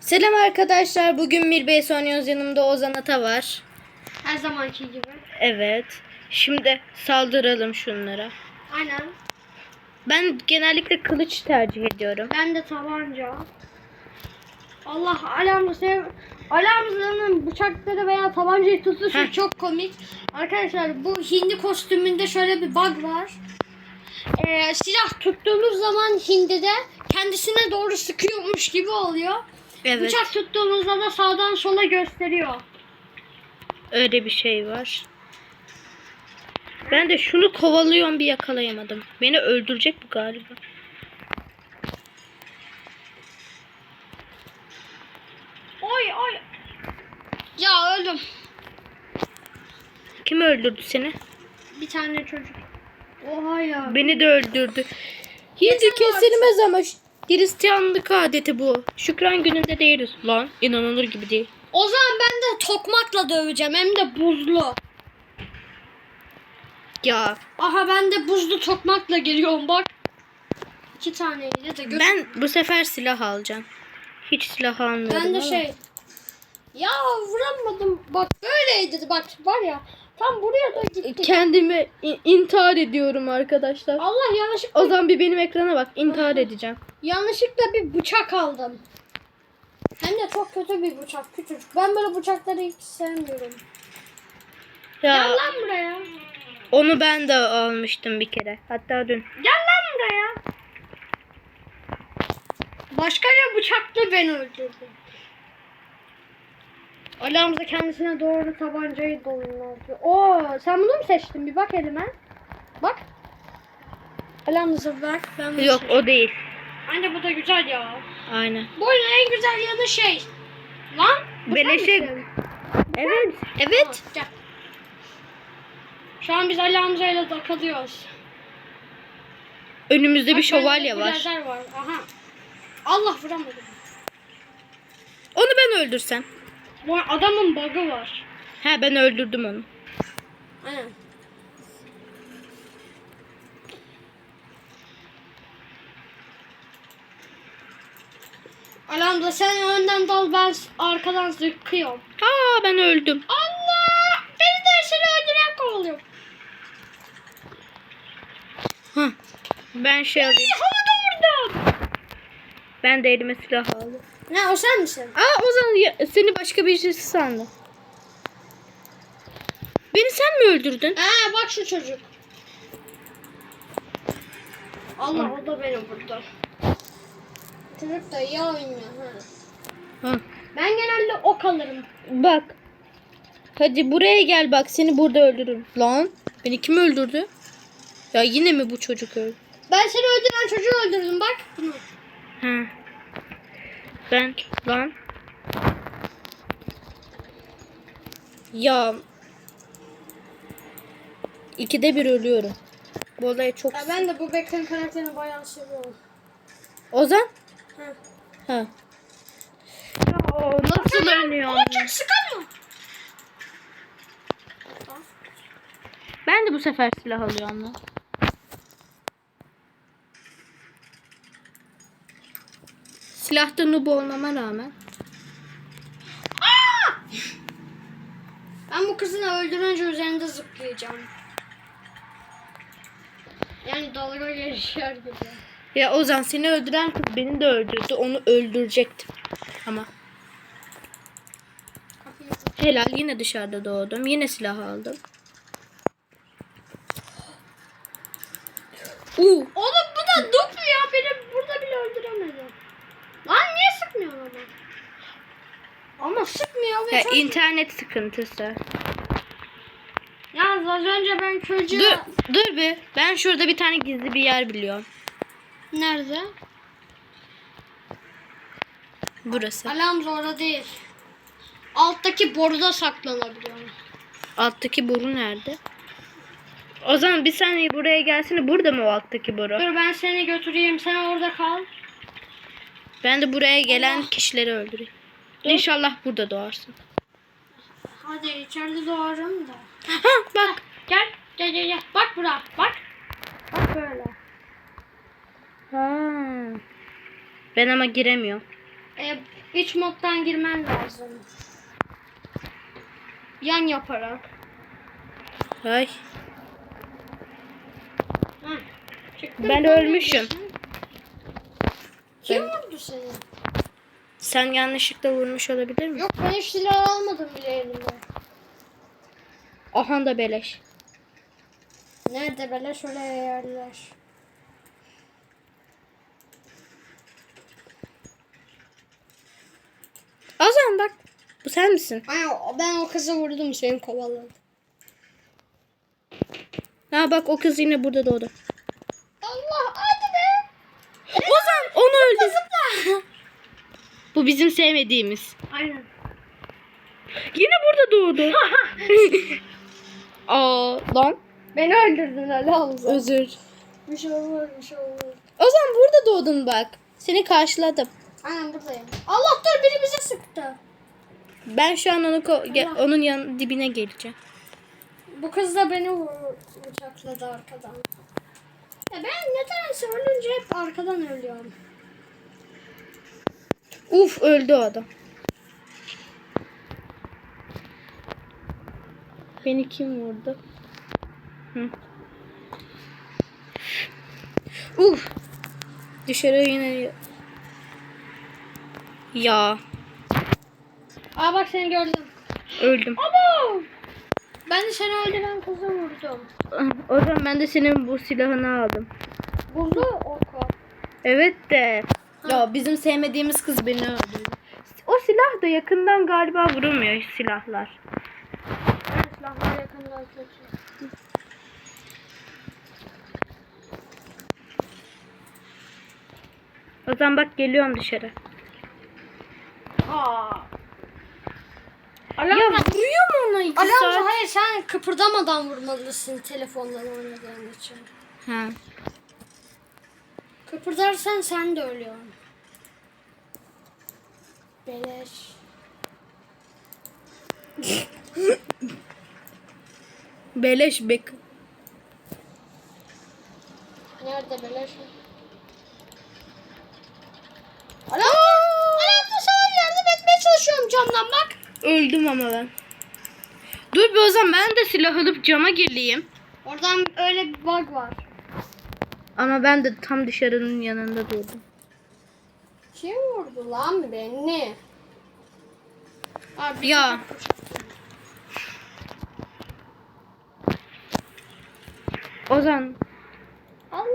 Selam arkadaşlar. Bugün Mirbey oynuyoruz. Yanımda Ozan Ata var. Her zamanki gibi. Evet. Şimdi saldıralım şunlara. Aynen. Ben genellikle kılıç tercih ediyorum. Ben de tabanca. Allah alarmı sev. Alarmının bıçakları veya tabancayı tutuşu Heh. çok komik. Arkadaşlar bu hindi kostümünde şöyle bir bug var. Ee, silah tuttuğumuz zaman hindide kendisine doğru sıkıyormuş gibi oluyor. Evet. Bıçak tuttuğumuzda da sağdan sola gösteriyor. Öyle bir şey var. Ben de şunu kovalıyorum bir yakalayamadım. Beni öldürecek bu galiba. Oy oy. Ya öldüm. Kim öldürdü seni? Bir tane çocuk. Oha ya. Beni de öldürdü. Hindi kesilmez ama Hristiyanlık adeti bu. Şükran gününde değiliz. Lan inanılır gibi değil. O zaman ben de tokmakla döveceğim hem de buzlu. Ya Aha ben de buzlu tokmakla geliyorum bak. İki taneyle de gö- ben bu sefer silah alacağım. Hiç silah almıyorum. ben de ama. şey. Ya vuramadım. Bak böyleydi bak var ya. Tam buraya da gitti. Kendimi i- intihar ediyorum arkadaşlar. Allah yanlışlıkla O zaman bir benim ekrana bak. intihar edeceğim. yanlışlıkla bir bıçak aldım. Hem de çok kötü bir bıçak küçücük. Ben böyle bıçakları hiç sevmiyorum. Gel Ya lan buraya. onu ben de almıştım bir kere. Hatta dün. Gel lan buraya. Başka bir bıçakla beni öldürdü. Alamza kendisine doğru tabancayı doğrultuyor. Oo, sen bunu mu seçtin? Bir bak elime. Bak. Alamza bak. Ben bunu Yok seçtim. o değil. Anne bu da güzel ya. Aynen. Bu oyunun en güzel yanı şey. Lan. bu sen misin? Evet. Tamam, Evet. gel. Şu an biz Ali Hamza ile takılıyoruz. Önümüzde bir Bak, şövalye var. lazer var. Aha. Allah vuramadım. Onu ben öldürsem. Bu adamın bug'ı var. He ben öldürdüm onu. Aynen. Alamda sen önden dal ben arkadan zıkkıyorum. Aa ben öldüm. Allah! Beni de seni öldüren kovalıyor. Hah. Ben şey alayım. Ben de elime silah aldım. Ne o sen misin? Aa o zaman ya- seni başka birisi sandım. Beni sen mi öldürdün? Aa bak şu çocuk. Allah o da beni vurdu. Çocuk da iyi oynuyor. Ha. Ha. Ben genelde ok alırım. Bak. Hadi buraya gel bak seni burada öldürürüm. Lan beni kim öldürdü? Ya yine mi bu çocuk öldü? Ben seni öldüren çocuğu öldürdüm bak. Bunu. Ha. Ben lan. Ya. İkide bir ölüyorum. Bu olaya çok... Ya ben de bu Beckham karakterini bayağı seviyorum. Ozan? Ha. Ha. Ya nasıl ölüyor? O çok sıkan mı? Ben de bu sefer silah alıyorum lan. Silahta noob olmama rağmen. Ben bu kızını öldürünce üzerinde zıplayacağım. Yani dalga geçer gibi. Ya Ozan seni öldüren kız beni de öldürdü. Onu öldürecektim. Ama helal yine dışarıda doğdum. Yine silah aldım. Uu, Oğlum bu da dup ya. Beni burada bile öldüremedi. Lan niye sıkmıyor ama? Ama sıkmıyor ve ya çok... internet sıkıntısı. Yalnız az önce ben çocuğa... Dur, dur bir. Ben şurada bir tane gizli bir yer biliyorum. Nerede? Burası. Alarm orada değil. Alttaki boruda saklanabiliyor. Alttaki boru nerede? O zaman bir saniye buraya gelsene. Burada mı o alttaki boru? Dur ben seni götüreyim. Sen orada kal. Ben de buraya gelen Allah. kişileri öldüreyim. İnşallah burada doğarsın. Hadi içeride doğarım da. Ha bak. Gel. Gel gel gel. Bak bura. Bak. Bak böyle. Ha. Ben ama giremiyorum. e, iç moddan girmen lazım. Yan yaparak. Ay. Çıktın, Ben ölmüşüm. Kim vurdu seni? Sen yanlışlıkla vurmuş olabilir mi? Yok ben hiç silah almadım bile elime. Aha da beleş. Nerede böyle şöyle yerler. O zaman bak. Bu sen misin? O- ben o kızı vurdum seni kovaladım. Ha bak o kız yine burada doğdu. Allah hadi be. Ozan onu öldü. Bu bizim sevmediğimiz. Aynen. Yine burada doğdu. Aa lan. Beni öldürdün Ali Hamza. Özür. Bir şey olmaz bir şey olmaz. Ozan burada doğdun bak. Seni karşıladım. Aynen buradayım. Allah dur biri bize sıktı. Ben şu an onu onun yan dibine geleceğim. Bu kız da beni bıçakladı arkadan. Ya ben nedense ölünce hep arkadan ölüyorum. Uf öldü o adam. Beni kim vurdu? Hı. Uf. Dışarı yine ya Aa bak seni gördüm. öldüm. Abo! Ben de seni öldüren kızı vurdum. O zaman ben de senin bu silahını aldım. Buldu oku. Evet de ya bizim sevmediğimiz kız beni öldürdü. O silah da yakından galiba vurulmuyor silahlar. Ben silahlar yakından kötü. O zaman bak geliyorum dışarı. Aa. Ya vuruyor mu ona iki Alamza saat? hayır sen kıpırdamadan vurmalısın telefondan oynadığın için. Ha. Kıpırdarsan sen de ölüyorsun. Beleş. Beleş bek. Nerede beleş? Alamza! Alamza sana yardım etmeye çalışıyorum camdan bak. Öldüm ama ben. Dur bir o zaman ben de silah alıp cama gireyim. Oradan öyle bir bug var. Ama ben de tam dışarının yanında durdum. Kim vurdu lan beni? Abi, Ya. Ozan Allah!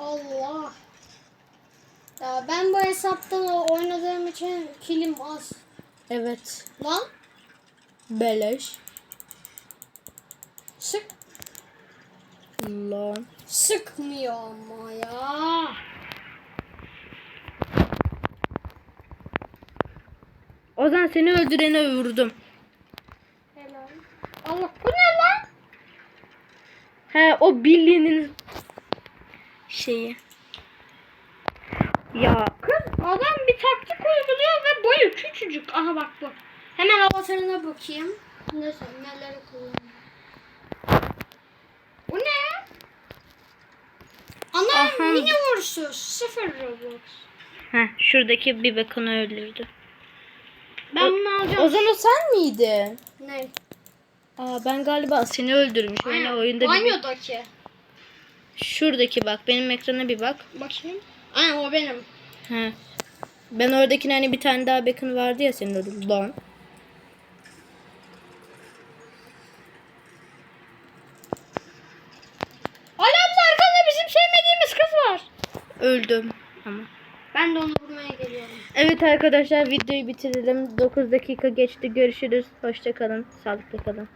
Allah! Ya ben bu hesaptan oynadığım için kilim az. Evet Lan beleş sık lan. sıkmıyor ama ya. Ozan seni öldürene vurdum. Helal. Allah bu ne lan? He o Billy'nin şeyi. Ya adam bir taktik uyguluyor ve boyu küçücük. Aha bak bu. Hemen avatarına bakayım. Ne sen neleri kullanıyor. Bu ne? Ana Aha. mini vursuz. Sıfır robot. Heh, şuradaki bir bakanı öldürdü. Ben bunu alacağım. Ozan o sen miydin? Ne? Aa ben galiba seni öldürmüş. Yine oyunda bir... Banyodaki. Şuradaki bak benim ekrana bir bak. Bakayım. Aynen o benim. He. Ben oradakine hani bir tane daha bacon vardı ya senin ödül. Lan. Alamda arkanda bizim sevmediğimiz kız var. Öldüm ama. Ben de onu vurmaya geliyorum. Evet arkadaşlar videoyu bitirelim. 9 dakika geçti. Görüşürüz. Hoşça kalın. Sağlıklı kalın.